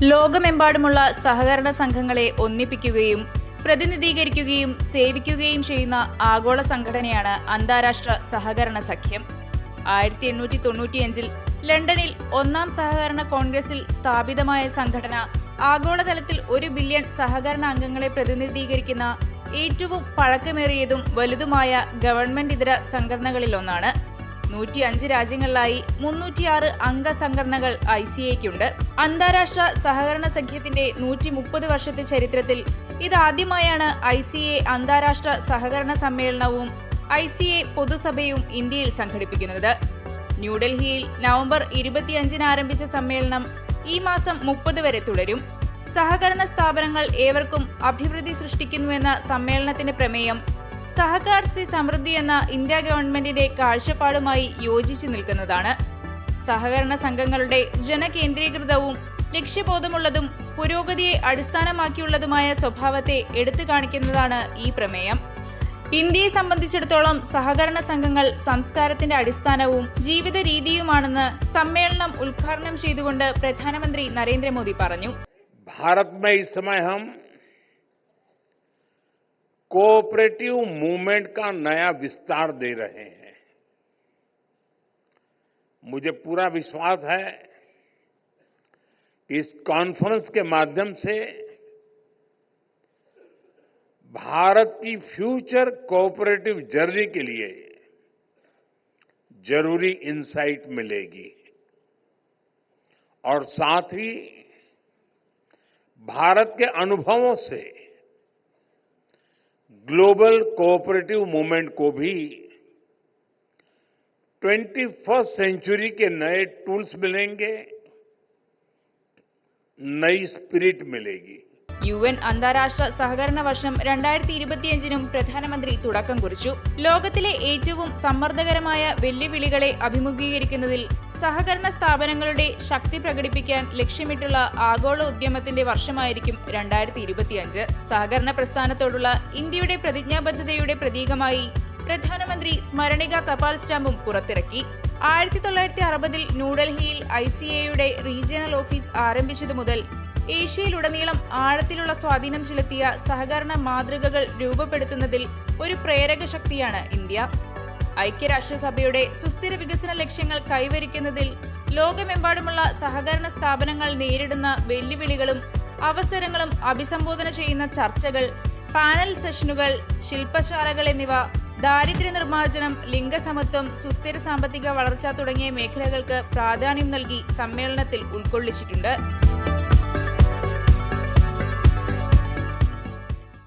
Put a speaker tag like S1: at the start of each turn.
S1: ലോകമെമ്പാടുമുള്ള സഹകരണ സംഘങ്ങളെ ഒന്നിപ്പിക്കുകയും പ്രതിനിധീകരിക്കുകയും സേവിക്കുകയും ചെയ്യുന്ന ആഗോള സംഘടനയാണ് അന്താരാഷ്ട്ര സഹകരണ സഖ്യം. ആയിരത്തി എണ്ണൂറ്റി തൊണ്ണൂറ്റിയഞ്ചിൽ ലണ്ടനിൽ ഒന്നാം സഹകരണ കോൺഗ്രസിൽ സ്ഥാപിതമായ സംഘടന ആഗോളതലത്തിൽ ഒരു ബില്യൺ സഹകരണ അംഗങ്ങളെ പ്രതിനിധീകരിക്കുന്ന ഏറ്റവും പഴക്കമേറിയതും വലുതുമായ ഗവൺമെന്റ് ഇതര സംഘടനകളിലൊന്നാണ്. നൂറ്റി അഞ്ച് രാജ്യങ്ങളിലായി മുന്നൂറ്റിയാറ് അംഗ സംഘടനകൾ ഐ സി എക്കുണ്ട് അന്താരാഷ്ട്ര സഹകരണ സഖ്യത്തിന്റെ നൂറ്റി മുപ്പത് വർഷത്തെ ചരിത്രത്തിൽ ഇതാദ്യമായാണ് ഐ സി എ അന്താരാഷ്ട്ര സഹകരണ സമ്മേളനവും ഐ സി എ പൊതുസഭയും ഇന്ത്യയിൽ സംഘടിപ്പിക്കുന്നത്. ന്യൂഡൽഹിയിൽ നവംബർ ഇരുപത്തിയഞ്ചിന് ആരംഭിച്ച സമ്മേളനം ഈ മാസം മുപ്പത് വരെ തുടരും. സഹകരണ സ്ഥാപനങ്ങൾ ഏവർക്കും അഭിവൃദ്ധി സൃഷ്ടിക്കുന്നുവെന്ന സമ്മേളനത്തിന്റെ പ്രമേയം സഹകാർ സി സമൃദ്ധി എന്ന ഇന്ത്യ ഗവൺമെന്റിന്റെ കാഴ്ചപ്പാടുമായി യോജിച്ചു നിൽക്കുന്നതാണ്. സഹകരണ സംഘങ്ങളുടെ ജനകേന്ദ്രീകൃതവും ലക്ഷ്യബോധമുള്ളതും പുരോഗതിയെ അടിസ്ഥാനമാക്കിയുള്ളതുമായ സ്വഭാവത്തെ എടുത്തു കാണിക്കുന്നതാണ് ഈ പ്രമേയം. ഇന്ത്യയെ സംബന്ധിച്ചിടത്തോളം സഹകരണ സംഘങ്ങൾ സംസ്കാരത്തിന്റെ അടിസ്ഥാനവും ജീവിത രീതിയുമാണെന്ന് സമ്മേളനം ഉദ്ഘാടനം ചെയ്തുകൊണ്ട് പ്രധാനമന്ത്രി നരേന്ദ്രമോദി പറഞ്ഞു.
S2: ഭാരത് कोऑपरेटिव मूवमेंट का नया विस्तार दे रहे हैं। मुझे पूरा विश्वास है कि इस कॉन्फ्रेंस के माध्यम से भारत की फ्यूचर कोऑपरेटिव जर्नी के लिए ज़रूरी इंसाइट मिलेगी। और साथ ही भारत के अनुभवों से ग्लोबल कोऑपरेटिव मूवमेंट को भी ट्वेंटी फ़र्स्ट सेंचुरी के नए टूल्स मिलेंगे, नई स्पिरिट मिलेगी।
S1: യു എൻ അന്താരാഷ്ട്ര സഹകരണ വർഷം രണ്ടായിരത്തി ഇരുപത്തിയഞ്ചിനും പ്രധാനമന്ത്രി തുടക്കം കുറിച്ചു. ലോകത്തിലെ ഏറ്റവും സമ്മർദ്ദകരമായ വെല്ലുവിളികളെ അഭിമുഖീകരിക്കുന്നതിൽ സഹകരണ സ്ഥാപനങ്ങളുടെ ശക്തി പ്രകടിപ്പിക്കാൻ ലക്ഷ്യമിട്ടുള്ള ആഗോള ഉദ്യമത്തിന്റെ വർഷമായിരിക്കും രണ്ടായിരത്തി ഇരുപത്തിയഞ്ച് സഹകരണ പ്രസ്ഥാനത്തോടുള്ള ഇന്ത്യയുടെ പ്രതിജ്ഞാബദ്ധതയുടെ പ്രതീകമായി പ്രധാനമന്ത്രി സ്മരണിക തപാൽ സ്റ്റാമ്പും പുറത്തിറക്കി. ആയിരത്തി തൊള്ളായിരത്തി അറുപതിൽ ന്യൂഡൽഹിയിൽ ഐ സി എയുടെ റീജിയണൽ ഓഫീസ് ആരംഭിച്ചതു മുതൽ ഏഷ്യയിലുടനീളം ആഴത്തിലുള്ള സ്വാധീനം ചെലുത്തിയ സഹകരണ മാതൃകകൾ രൂപപ്പെടുത്തുന്നതിൽ ഒരു പ്രേരക ശക്തിയാണ് ഇന്ത്യ. ഐക്യരാഷ്ട്രസഭയുടെ സുസ്ഥിര വികസന ലക്ഷ്യങ്ങൾ കൈവരിക്കുന്നതിൽ ലോകമെമ്പാടുമുള്ള സഹകരണ സ്ഥാപനങ്ങൾ നേരിടുന്ന വെല്ലുവിളികളും അവസരങ്ങളും അഭിസംബോധന ചെയ്യുന്ന ചർച്ചകൾ പാനൽ സെഷനുകൾ ശില്പശാലകൾ എന്നിവ ദാരിദ്ര്യ നിർമ്മാർജനം ലിംഗസമത്വം സുസ്ഥിര സാമ്പത്തിക വളർച്ച തുടങ്ങിയ മേഖലകൾക്ക് പ്രാധാന്യം നൽകി സമ്മേളനത്തിൽ ഉൾക്കൊള്ളിച്ചിട്ടുണ്ട്.